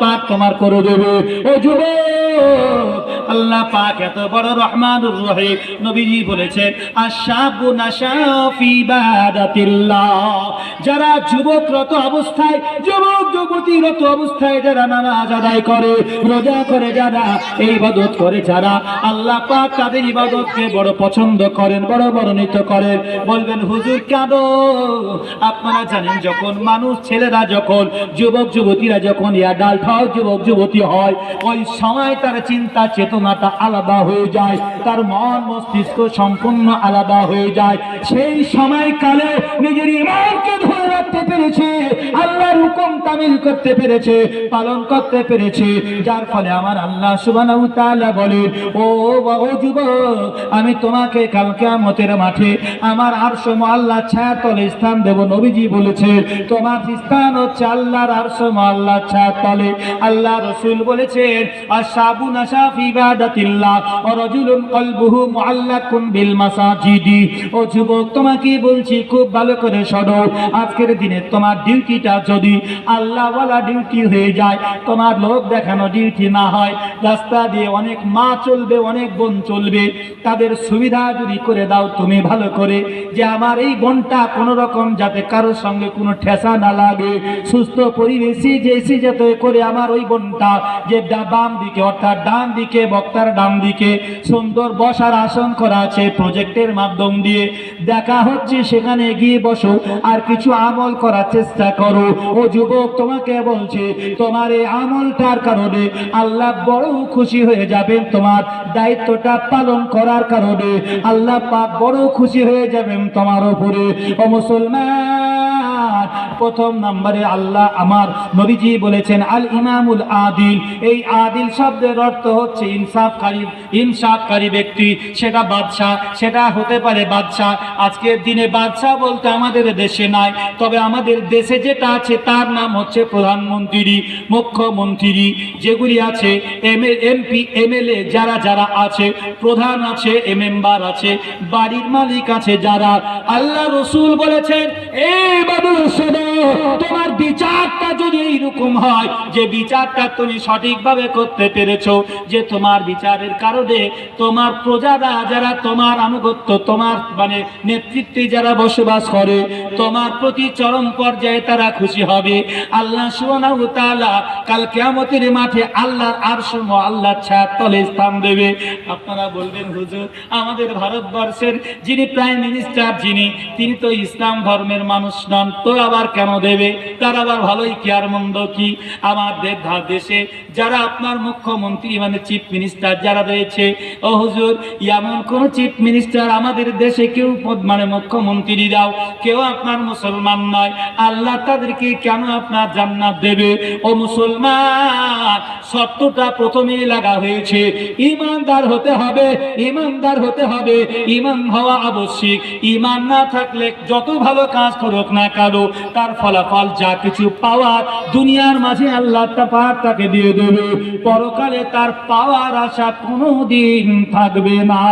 পাক তোমার করে দেবে। ও যুবক আল্লাহ পাক এত বড় রহমানুর রহিম। নবীজি বলেছেন, আশাবু নাশাফি ইবাদাতিল্লাহ যারা যুবকরত অবস্থায়, যুবক যুবতীরত অবস্থায় যারা নামাজ আদায় করে, রোজা করে যারা ইবাদত করে যারা, আল্লাহ পাক তাদের ইবাদতকে বড় পছন্দ করেন, বড় বর্ণিত করেন। বলবেন, হুজুর, কেন? আপনারা জানেন, যখন মানুষ, ছেলেরা যখন, যুবক যুবতীরা যখন অ্যাডাল্ট হয় যুবক যুবতী হয়, ওই সময় তার চিন্তা চেতনাটা আলাদা হয়ে যায়, তার মন মস্তিষ্ক সম্পূর্ণ আলাদা হয়ে যায়। সেই সময়কালে নিজের ইমানকে ধরে রাখতে পেরেছে, আল্লাহর হুকুম তামিল করতে পেরেছে, পালন করতে পেরেছে। যার ফলে আমার আল্লাহ ওয়া তাআলা বলেন, ও ও যুবক, আমি তোমাকে কাল কিয়ামতের মাঠে আমার আরশ আল্লাহ ছায়া তলে স্থান দেব। নবীজি বলেছে তোমার স্থান হচ্ছে আল্লাহর আরশ আল্লাহ ছায়া তলে আল্লাহ রসুল বলেছেন আশাবু নাশাফ ইবাদাতিল্লাহ ও রাজুলুন কলবুহু মুআল্লাকুন বিল মাসাজিদি। ও যুবক তোমাকে বলছি, খুব ভালো করে শোনো, আজকের দিনে তোমার ডিউটিটা যদি আল্লাহওয়ালা ডিউটি হয়ে যায়, তোমার লোক দেখানো ডিউটি না হয়, রাস্তা দিয়ে অনেক মা চলবে, অনেক বোন চলবে, তাদের সুবিধা যদি করে দাও তুমি ভালো করে, যে আমার এই বোনটা কোনো রকম যাতে কারোর সঙ্গে কোনো ঠেসা না লাগে, সুস্থ পরিবেশে যে এসে যাতে করে আমার ওই বোনটা যে বাম দিকে, অর্থাৎ ডান দিকে, বক্তার ডান দিকে, সুন্দর বসার আসন করা আছে প্রজেক্টের মাধ্যম দিয়ে, দেখা হচ্ছে সেখানে গিয়ে বসো, আর কিছু আমল করার চেষ্টা করো। ও যুবক, তোমাকে বলছে, তোমার এই আমলটার কারণে আল্লাহ বড় খুশি হয়ে যাবেন। তোমার দায়িত্বটা পালন করার কারণে আল্লাহ পাক বড় খুশি হয়ে যাবেন তোমার উপরে। ও মুসলমান প্রথম নম্বরে আল্লাহ আমার নবীজি বলেছেন, আল ইমামুল আদিল। এই আদিল শব্দের অর্থ হচ্ছে ইনসাফকারী ইনসাফকারী ব্যক্তি। সেটা বাদশাহ, সেটা হতে পারে বাদশাহ। আজকের দিনে বাদশাহ বলতে আমাদের দেশে নাই, তবে আমাদের দেশে যেটা আছে তার নাম হচ্ছে প্রধানমন্ত্রী, মুখ্যমন্ত্রী। যেগুলি আছে, এম এমপি, এমএলএ যারা যারা আছে, প্রধান আছে মেম্বার আছে, বাড়ির মালিক আছে যারা। আল্লাহ রসুল বলেছেন এই বাবু শোনো তোমার বিচারটা যদি এইরকম হয়, যে বিচারটা তুমি সঠিকভাবে করতে যে তোমার বিচারের কারণে তোমার যারা তোমার আনুগত্য, তোমার মানে নেতৃত্বে যারা বসবাস করে, তোমার প্রতি চরম পর্যায়ে তারা খুশি হবে। আল্লাহ মাঠে আল্লাহর আল্লাহর তলে স্থান দেবে। আপনারা বলবেন আমাদের ভারতবর্ষের যিনি প্রাইম মিনিস্টার যিনি, তিনি তো ইসলাম ধর্মের মানুষ নন। তো আবার কেন দেবে? তার আবার ভালোই কি আর মন্দ কি? আমাদের দেশে, যারা আপনার মুখ্যমন্ত্রী মানে চিফ মিনিস্টার যারা রয়েছে, ও হুজুর, এমন কোন চিফ মিনিস্টার আমাদের দেশে কেউ মানে মুখ্যমন্ত্রী দাও, কেউ আপনার মুসলমান নয়। আল্লাহ তাদেরকে কেন আপনার জান্নাত দেবে? ও মুসলমান, শর্তটা প্রথমেই লাগা হয়েছে। ইমানদার হতে হবে, ইমানদার হতে হবে। ইমান হওয়া আবশ্যিক। ইমান না থাকলে যত ভালো কাজ করুক না কারও তার ফলাফল যা কিছু পাওয়ার, দুনিয়ার মাঝে আল্লাহ পাক তাকে দিয়ে দেবে। পরকালে তার পাওয়ার আশা কোনোদিন থাকবে না।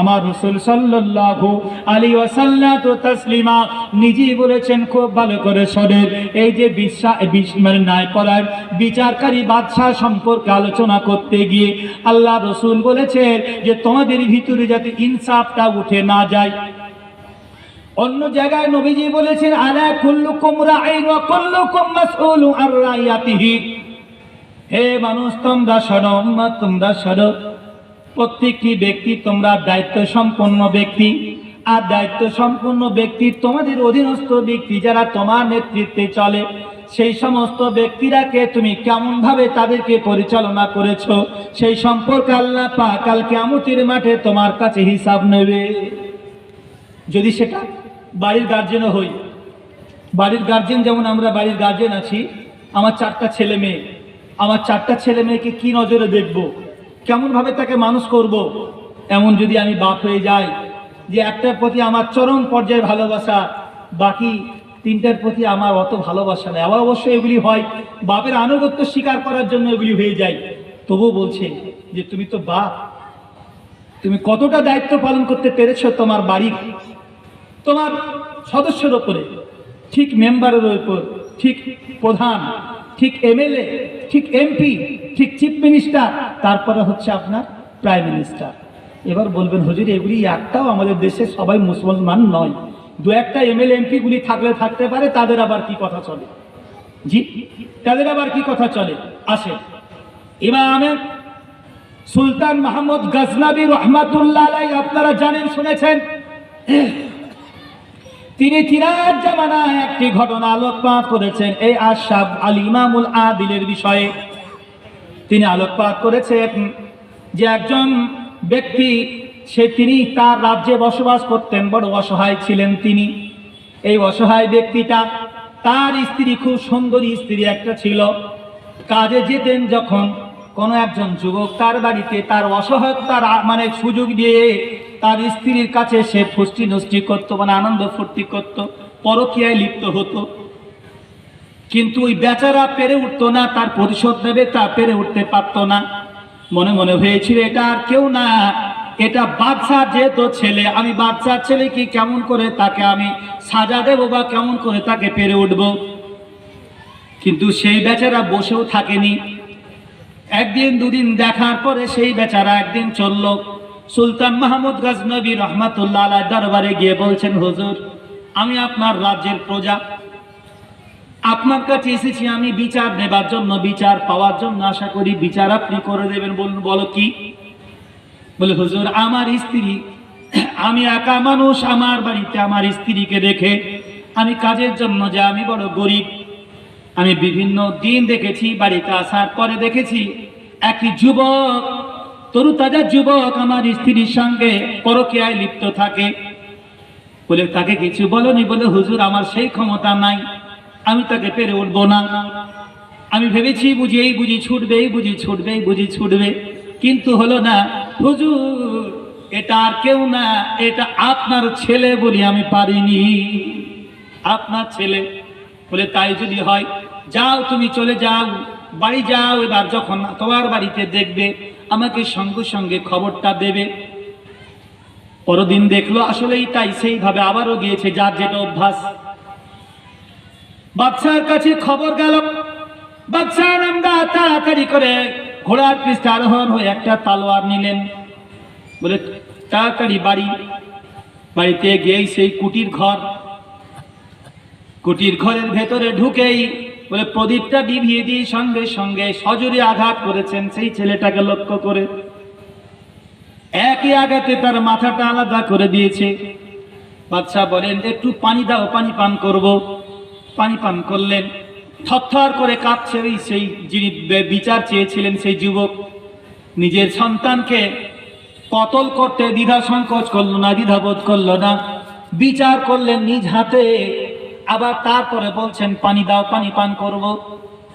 আমার রসুল সাল্লাল্লাহু আলাইহি ওয়াসাল্লাম তো তাসলিমা নিজেই বলেছেন, খুব ভালো করে শোনেন। এই যে বিশ্বাস মানে ন্যায় পরায়ণ, বিচারকারী বাদশাহ সম্পর্কে আলোচনা করতে গিয়ে আল্লাহ রসুল বলেছেন যে, তোমাদের ভিতরে যাতে ইনসাফটা উঠে না যায় অন্য জায়গায় নবীজি বলেছেন, আলা কুল্লুকুম রাঈন ওয়া কুল্লুকুম মাসউলু আর রাইয়াতিহি হে মানুষ, তোমরা শোনো, উম্মত, তোমরা শোনো। প্রত্যেকটি ব্যক্তি তোমরা দায়িত্ব সম্পন্ন ব্যক্তি। আর দায়িত্ব সম্পন্ন ব্যক্তি তোমাদের অধীনস্থ ব্যক্তি যারা তোমার নেতৃত্বে চলে, সেই সমস্ত ব্যক্তিরাকে তুমি কেমন ভাবে তাদেরকে পরিচালনা করেছ, সেই সম্পর্কে আল্লাহ পাক কাল কিয়ামতের মাঠে তোমার কাছে হিসাব নেবে। যদি সেটা বাড়ির গার্জেনও হই। বাড়ির গার্জেন যেমন আমরা বাড়ির গার্জেন আছি, আমার চারটা ছেলে মেয়ে। আমার চারটা ছেলে মেয়েকে কি নজরে দেখব? কেমনভাবে তাকে মানুষ করব? এমন যদি আমি বাপ হয়ে যাই, যে একটার প্রতি আমার চরম পর্যায়ে ভালোবাসা, বাকি তিনটার প্রতি আমার অত ভালোবাসা নেই। আবার অবশ্যই এগুলি হয়, বাপের আনুগত্য স্বীকার করার জন্য এগুলি হয়ে যায়। তবু বলছে যে, তুমি তো বাপ। তুমি কতটা দায়িত্ব পালন করতে পেরেছ তোমার বাড়ির তোমার সদস্যের ওপরে ঠিক মেম্বারের ওপর ঠিক প্রধান, ঠিক এমএলএ, ঠিক এমপি, ঠিক চিফ মিনিস্টার, তারপরে হচ্ছে আপনার প্রাইম মিনিস্টার। এবার বলবেন, হুজুর, এগুলি একটাও আমাদের দেশে সবাই মুসলমান নয়। দু একটা এমএলএ এমপি গুলি থাকলে থাকতে পারে, তাদের আবার কি কথা চলে? জি, তাদের আবার কি কথা চলে? আসে। ইমাম সুলতান মাহমুদ গজনবী রহমাতুল্লাহ আপনারা জানেন, শুনেছেন? তিনি চিরাজ জামানায় একটি ঘটনা আলোকপাত করেছেন, এই আশাব আল ইমামুল আদিলের বিষয়ে। তিনি আলোকপাত করেছেন যে একজন ব্যক্তি, সে তিনি তার রাজ্যে বসবাস করতেন, বড় অসহায় ছিলেন তিনি। এই অসহায় ব্যক্তিটা, তার স্ত্রী খুব সুন্দরী স্ত্রী একটা ছিল। কাজে যেতেন যখন কোনো একজন যুবক তার বাড়িতে তার অসহায়তার মানে সুযোগ দিয়ে তার স্ত্রীর কাছে সে ফুষ্টি নষ্টি করতো মানে আনন্দ ফুর্তি করতো, পরকীয়ায় লিপ্ত হতো। কিন্তু ওই বেচারা পেরে উঠতো না, তার প্রতিশোধ নেবে, তা পেরে উঠতে পারতো না। মনে মনে হয়েছিল, এটা আর কেউ না, এটা বাচ্চা যেহেতু ছেলে, আমি বাচ্চার ছেলেকে কেমন করে তাকে আমি সাজা দেবো বা কেমন করে তাকে পেরে উঠবো? কিন্তু সেই বেচারা বসেও থাকেনি। একদিন দুদিন দেখার পরে সেই বেচারা একদিন চলল। সুলতান মাহমুদ গজনবী রহমাতুল্লাহ আলাহ দরবারে গিয়ে বলছেন, হুজুর, আমি আপনার রাজ্যের প্রজা। আপনার কাছে এসেছি আমি বিচার নেবার জন্য, বিচার পাওয়ার জন্য আশা করি বিচার আপনি করে দেবেন বলুন বলো কি? বলে, হুজুর, আমার স্ত্রী, আমি একা মানুষ, আমার বাড়িতে আমার স্ত্রীকে রেখে আমি কাজের জন্য যে আমি বড় গরিব, আমি বিভিন্ন দিন দেখেছি, বাড়িতে আসার পরে দেখেছি একটি যুবক তরুতাজা যুবক আমার স্ত্রীর সঙ্গে পরকীয়ায় লিপ্ত থাকে। বলে, তাকে কিছু বলনি বলে হুজুর, আমার সেই ক্ষমতা নাই। আমি তাকে পেরে উঠবো না। আমি ভেবেছি বুঝি এই বুঝি ছুটবে, এই বুঝি ছুটবে, এই বুঝি ছুটবে। কিন্তু হলো না, হুজুর, এটা আর কেউ না, এটা আপনার ছেলে বলি আমি পারিনি। আপনার ছেলে। বলে, তাই যদি হয়, যাও তুমি চলে যাও। বাড়ি যাও এবার যখন তোমার বাড়িতে দেখবে, আমাকে সঙ্গে সঙ্গে খবরটা দেবে। পরদিন দেখল আসলেই তাই, সেইভাবে আবারও গিয়েছে যার যেটা অভ্যাস। বাচ্চার কাছে খবর গেল বাচ্চা আমরা তাড়াতাড়ি করে ঘোড়ার পৃষ্ঠে আরোহণ হয়ে একটা তালোয়ার নিলেন। বলে, তাড়াতাড়ি বাড়ি, বাড়িতে গিয়েই সেই কুটির ঘর। কুটির ঘরের ভেতরে ঢুকেই বলে প্রদীপটা বিভিয়ে দিয়ে সঙ্গে সঙ্গে সজোরে আঘাত করেছেন সেই ছেলেটাকে লক্ষ্য করে। একই আঘাতে তার মাথাটা আলাদা করে দিয়েছে। বাচ্চা বলেন, একটু পানি দাও, পানি পান করব। পানি পান করলেন। থরথর করে কাঁপছে ওই সেই যিনি বিচার চেয়েছিলেন সেই যুবক। নিজের সন্তানকে কতল করতে দ্বিধা সংকোচ করল না, দ্বিধাবোধ করল না। বিচার করলেন নিজ হাতে। আবার তারপরে বলছেন, পানি দাও, পানি পান করব।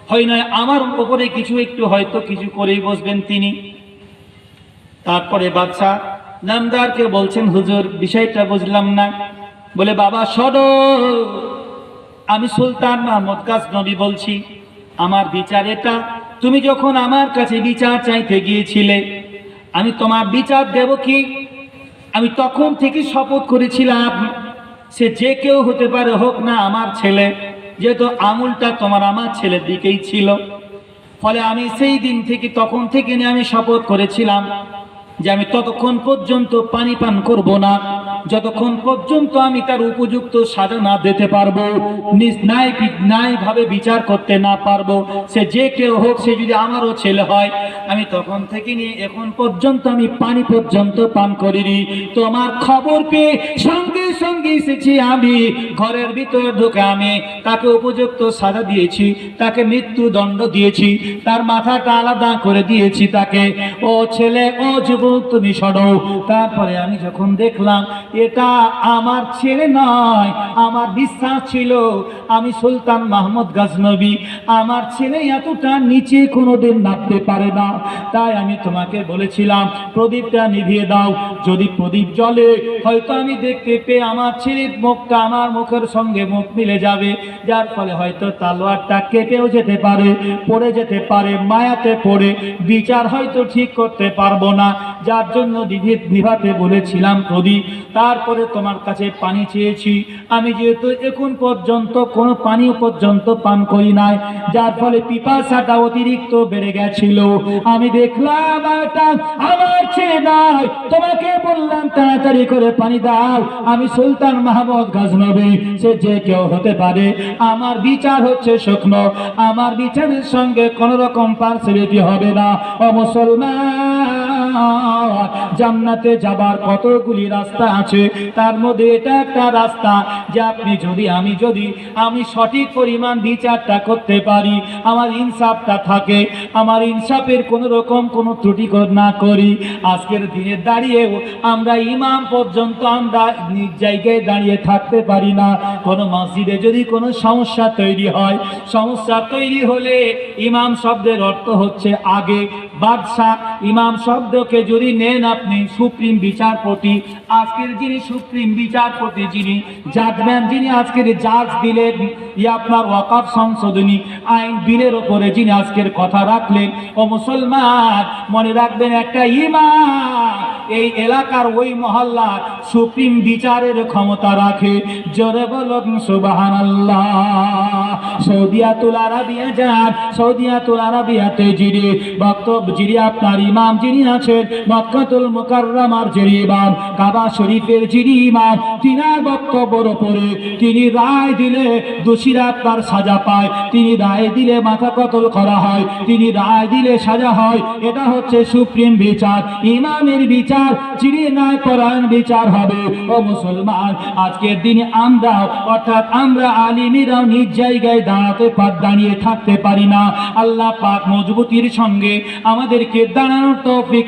হয় নয়, আমার উপরে কিছু একটু হয়তো কিছু করেই বসবেন তিনি। তারপরে বাচ্চা নামদারকে বলছেন, হুজুর, বিষয়টা বুঝলাম না। বলে, বাবা সরো আমি সুলতান মাহমুদ কাজ নবী বলছি, আমার বিচার এটা। তুমি যখন আমার কাছে বিচার চাইতে গিয়েছিলে, আমি তোমার বিচার দেব কি? আমি তখন থেকে শপথ করেছিলাম। সে যে কেউ হতে পারে হোক না আমার ছেলে, যেহেতু আঙুলটা তোমার আমার ছেলের দিকেই ছিল। ফলে আমি সেই দিন থেকে, তখন থেকে নিয়ে আমি শপথ করেছিলাম যে আমি ততক্ষণ পর্যন্ত পানি পান করব না। যতক্ষণ পর্যন্ত আমি তার উপযুক্ত সাজা না দিতে পারব ন্যায় ন্যায় ভাবে বিচার করতে না পারব, সে যে কেউ হোক, সে যদি আমারও ছেলে হয়, আমি তখন থেকে নিয়ে এখন পর্যন্ত আমি পানি পর্যন্ত পান করিনি। তোমার খবর পেয়ে সঙ্গে সঙ্গে এসেছি আমি, ঘরের ভিতরে ঢুকে আমি তাকে উপযুক্ত সাজা দিয়েছি, তাকে মৃত্যুদণ্ড দিয়েছি, তার মাথাটা আলাদা করে দিয়েছি তাকে। ও ছেলে, ও যুবক, তুমি সরো। তারপরে আমি যখন দেখলাম এটা আমার ছেলে নয়, আমার বিশ্বাস ছিল আমি সুলতান মাহমুদ গাজনবী। আমার ছেলে এতটা নিচে কোনোদিন নামতে পারে না। তাই আমি তোমাকে বলেছিলাম, প্রদীপটা নিভিয়ে দাও। যদি প্রদীপ জ্বলে, হয়তো আমি দেখতে পেয়ে আমার ছেলের মুখটা আমার মুখের সঙ্গে মুখ মিলে যাবে। যার ফলে হয়তো তালোয়ারটা কেটেও যেতে পারে, পড়ে যেতে পারে, মায়াতে পড়ে। বিচার হয়তো ঠিক করতে পারব না। যার জন্য নিভাতে বলেছিলাম প্রদীপ। তারপরে তোমার কাছে পানি চেয়েছি। আমি যেহেতু এখন পর্যন্ত কোনো পানি পর্যন্ত পান করি নাই, যার ফলে পিপাসাটা অতিরিক্ত বেড়ে গেছিল। আমি দেখলাম আমার ছেলে নাই, তোমাকে বললাম, তাড়াতাড়ি করে পানি দাও। আমি সুলতান মাহমুদ গজনবী, সে যে কেউ হতে পারে। আমার বিচার হচ্ছে শুকনো। আমার বিচারের সঙ্গে কোন রকম হবে না। ও মুসলমান! জান্নাতে যাবার কতগুলি রাস্তা আছে, তার মধ্যে এটা একটা রাস্তা যে আপনি যদি, আমি যদি, আমি সঠিক পরিমাণ বিচারটা করতে পারি, আমার ইনসাফটা থাকে, আমার ইনসাফের কোনো রকম কোনো ত্রুটি না করি, আজকের দিনে দাঁড়িয়েও আমরা ইমাম পর্যন্ত আমরা নিজ জায়গায় দাঁড়িয়ে থাকতে পারি না। কোনো মসজিদে যদি কোনো সমস্যা তৈরি হয়, সমস্যা তৈরি হলে ইমাম শব্দের অর্থ হচ্ছে আগে, বাদশাহ ইমাম শব্দকে যদি নেন আপনি সুপ্রিম বিচারপতি, আজকের যিনি সুপ্রিম বিচারপতি যিনি জাজম্যান যিনি আজকের জাজ দিলেন, ই আপনার ওয়াকাফ সংশোধনী আইন বিলের ওপরে যিনি আজকের কথা রাখলেন, ও মুসলমান, মনে রাখবেন একটা ইমাম, এই এলাকার ওই মহল্লার সুপ্রিম বিচারের ক্ষমতা রাখে। জোরে বলুন সুবাহান সৌদিয়াতুল আরাবিয়া যান সৌদিয়াতুল আরাবিয়াতে যিনি বক্তব্য, যিনি আপনার ইমাম, যিনি আছেন মক্কাতুল মুকাররমার যিনি ইমাম কাবা শরীফের যিনি ইমাম তিনার বক্তব্যের ওপরে তিনি রায় দিলে দোষীরা আপনার সাজা পায়। তিনি রায় দিলে মাথা কতল করা হয়। তিনি রায় দিলে সাজা হয়। এটা হচ্ছে সুপ্রিম বিচার। ইমামের বিচার, যিনি ন্যায় পরায়ণ বিচার হবে। ও মুসলমান, আজকের দিনে আমরাও, অর্থাৎ আমরা আলিমিরাও নিজ জায়গায় দাঁড়াতে পার দাঁড়িয়ে থাকতে পারি না। আল্লাহ পাক মজবুতির সঙ্গে আমাদেরকে দাঁড়ানোর তৌফিক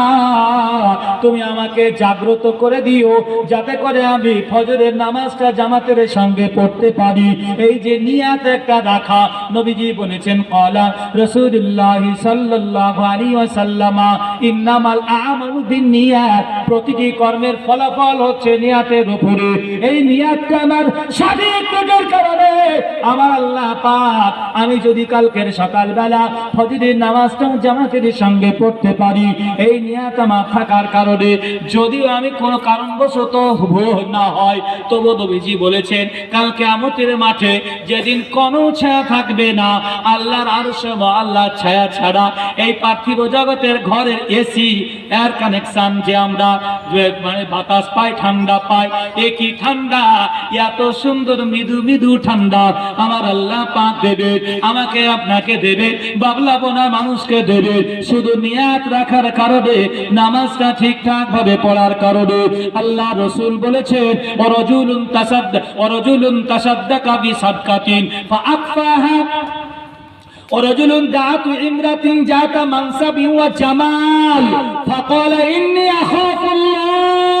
তুমি আমাকে জাগ্রত করে দিও, যাতে করে আমি ফজরের নামাজটা জামাতের সঙ্গে পড়তে পারি। এই যে নিয়াত একটা রাখা, নবীজি বলেছেন, কলা রসুল্লাহ ওয়াসাল্লামা, ইন্নামাল আমালু বিন্নিয়াত। প্রতিটি কর্মের ফলাফল হচ্ছে নিয়াতের উপরে। এই নিয়াতটা আমার থাকার কারণে। আমার আল্লাহ পাক, আমি যদি কালকের সকালবেলা ফজরের নামাজটাও জামাতের সঙ্গে পড়তে পারি, এই নিয়াত আমার থাকার কারণে যদিও আমি কোনো কারণবশত ভোর না হয় তবু নবীজি বলেছেন কালকে আমতের মাঠে যেদিন কোনো ছায়া থাকবে না, আল্লাহর আরশ আল্লাহ ছায়া ছাড়া এই পার্থিব জগতের ঘরের এসি এয়ার কানেকশন যে আমরা মানে বাতাস পাই, ঠান্ডা পাই একই ঠান্ডা? এত সুন্দর মৃদু মৃদু ঠান্ডা, আমার আল্লাহ পাক দেবে, আমাকে আপনাকে দেবে, বাবলা বোনা মানুষকে দেবে, শুধু নিয়াত রাখার কারণে নামাজটা ঠিকঠাক ভাবে পড়ার কারণে আল্লাহ রসুল বলেছেন অরজুলুন তাসাদ্দ অরজুলুন তাসাদ্দাকা বিসাদকাতিন ফাআকফাহা ورجل دعت امرأة ذات منصب وجمال فقال إني أخاف الله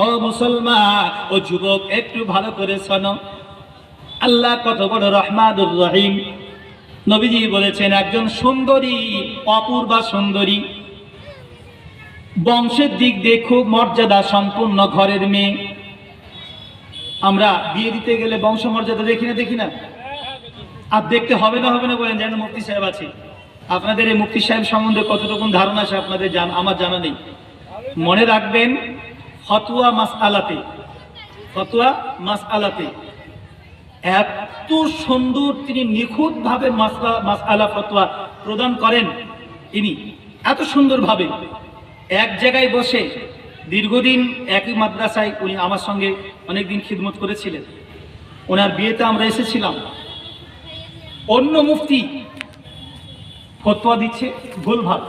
ও মুসলমান ও যুবক একটু ভালো করে শোনো আল্লাহ কত বড় রহমানুর রহিম নবীজি বলেছেন, একজন সুন্দরী, অপূর্বা সুন্দরী। বংশের দিক দিয়ে খুব মর্যাদা সম্পূর্ণ ঘরের মেয়ে। আমরা বিয়ে দিতে গেলে বংশ মর্যাদা দেখি না দেখি না। আর দেখতে হবে না হবে না বলেন, যেন মুফতি সাহেব আছে। আপনাদের এই মুফতি সাহেব সম্বন্ধে কতটুকু ধারণা আছে আপনাদের জান, আমার জানা নেই। মনে রাখবেন, ফতুয়া মাস আলাতে ফতুয়া মাস আলাতে এত সুন্দর তিনি নিখুঁতভাবে মাস আলা ফতোয়া প্রদান করেন। তিনি এত সুন্দরভাবে এক জায়গায় বসে দীর্ঘদিন একই মাদ্রাসায় উনি আমার সঙ্গে অনেকদিন খিদমত করেছিলেন। ওনার বিয়েতে আমরা এসেছিলাম। অন্য মুফতি ফতোয়া দিচ্ছে, ভুলভাল।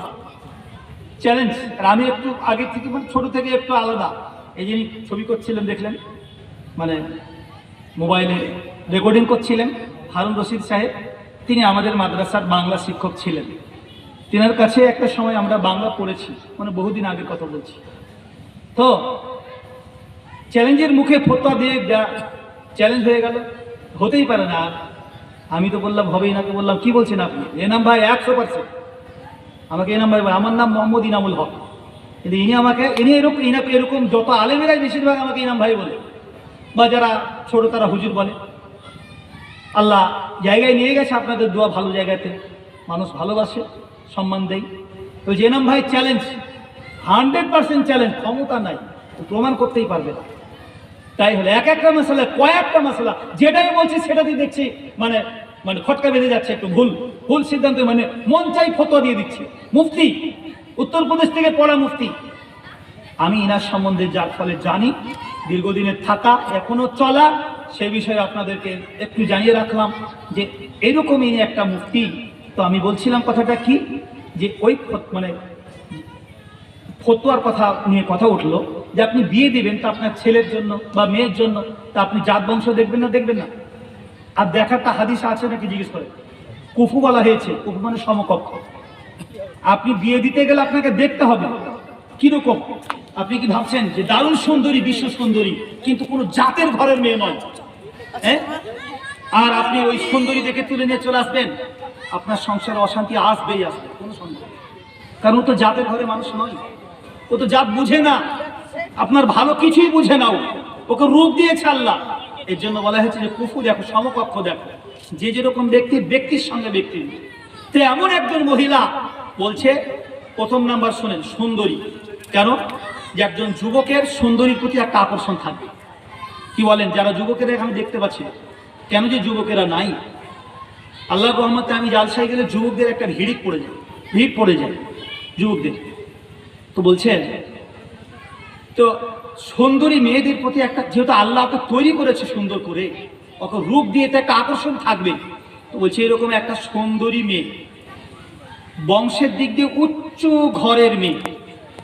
চ্যালেঞ্জ আর আমি একটু আগে থেকে মানে ছোট থেকে একটু আলাদা। এই যিনি ছবি করছিলেন, দেখলেন? মানে মোবাইলে রেকর্ডিং করছিলেন হারুন রশিদ সাহেব। তিনি আমাদের মাদ্রাসার বাংলা শিক্ষক ছিলেন। তিনার কাছে একটা সময় আমরা বাংলা পড়েছি মানে বহুদিন আগে কথা বলছি। তো চ্যালেঞ্জের মুখে ফতোয়া দিয়ে যা চ্যালেঞ্জ হয়ে গেল। হতেই পারে না আমি তো বললাম, হবেই না বললাম, কি বলছেন আপনি? এনাম ভাই একশো পার্সেন্ট আমাকে এনাম ভাই আমার নাম মোহাম্মদ ইনামুল হক। কিন্তু ইনি আমাকে, ইনি এরকম, ইনাকে এরকম যত আলেমেরাই বেশিরভাগ আমাকে ইনাম ভাই বলে। বা যারা ছোট, তারা হুজুর বলে। আল্লাহ জায়গায় নিয়ে গেছে আপনাদের দোয়া ভালো জায়গাতে। মানুষ ভালোবাসে, সম্মান দেয়। তো জেনাম ভাই চ্যালেঞ্জ হান্ড্রেড পার্সেন্ট চ্যালেঞ্জ ক্ষমতা নাই প্রমাণ করতেই পারবে না। তাই হলে এক একটা মশলা, কয়েকটা মশলা, যেটাই বলছি সেটাতেই দেখছি মানে মানে খটকা বেঁধে যাচ্ছে একটু ভুল। ভুল সিদ্ধান্ত মানে মন চাই ফতোয়া দিয়ে দিচ্ছে। মুফতি, উত্তরপ্রদেশ থেকে পড়া মুফতি আমি ইনার সম্বন্ধে যার ফলে জানি, দীর্ঘদিনের থাকা, এখনও চলা, সে বিষয়ে আপনাদেরকে একটু জানিয়ে রাখলাম যে এরকমই একটা মুফতি তো আমি বলছিলাম কথাটা কি? যে ওই মানে ফতোয়ার কথা নিয়ে কথা উঠল, যে আপনি বিয়ে দিবেন তা আপনার ছেলের জন্য বা মেয়ের জন্য, তা আপনি জাত বংশ দেখবেন না দেখবেন না? আর দেখারটা হাদিস আছে নাকি জিজ্ঞেস করে? কুফু বলা হয়েছে, কুফু মানে সমকক্ষ। আপনি বিয়ে দিতে গেলে আপনাকে দেখতে হবে। কীরকম? আপনি কি ভাবছেন যে দারুণ সুন্দরী বিশ্ব সুন্দরী কিন্তু কোনো জাতের ঘরের মেয়ে নয়? হ্যাঁ? আর আপনি ওই সুন্দরী দেখে তুলে নিয়ে চলে আসবেন আপনার সংসারে অশান্তি আসবেই আসবে কোনো সন্দেহ কারণ ও তো জাতের ঘরে মানুষ নয়। ও তো জাত বুঝে না। আপনার ভালো কিছুই বুঝে না ও। ওকে রূপ দিয়েছে আল্লাহ। এর জন্য বলা হয়েছে যে কুফু দেখো সমকক্ষ দেখো। যে যেরকম ব্যক্তি ব্যক্তির সঙ্গে ব্যক্তি। তো এমন একজন মহিলা বলছে প্রথম নাম্বার শোনেন সুন্দরী। কেন? যে একজন যুবকের সুন্দরীর প্রতি একটা আকর্ষণ থাকবে। কি বলেন? যারা যুবকেরা আমি দেখতে পাচ্ছি। কেন যে যুবকেরা নাই? আল্লাহ রহমতে আমি জালসায় গেলে যুবকদের একটা ভিড় পড়ে যায়। ভিড় পড়ে যায় যুবকদের। তো বলছেন, তো সুন্দরী মেয়েদের প্রতি একটা যেহেতু আল্লাহ ওকে তৈরি করেছে সুন্দর করে, ওকে রূপ দিয়ে তো একটা আকর্ষণ থাকবে। তো বলছে এরকম একটা সুন্দরী মেয়ে, বংশের দিক দিয়ে উচ্চ ঘরের মেয়ে।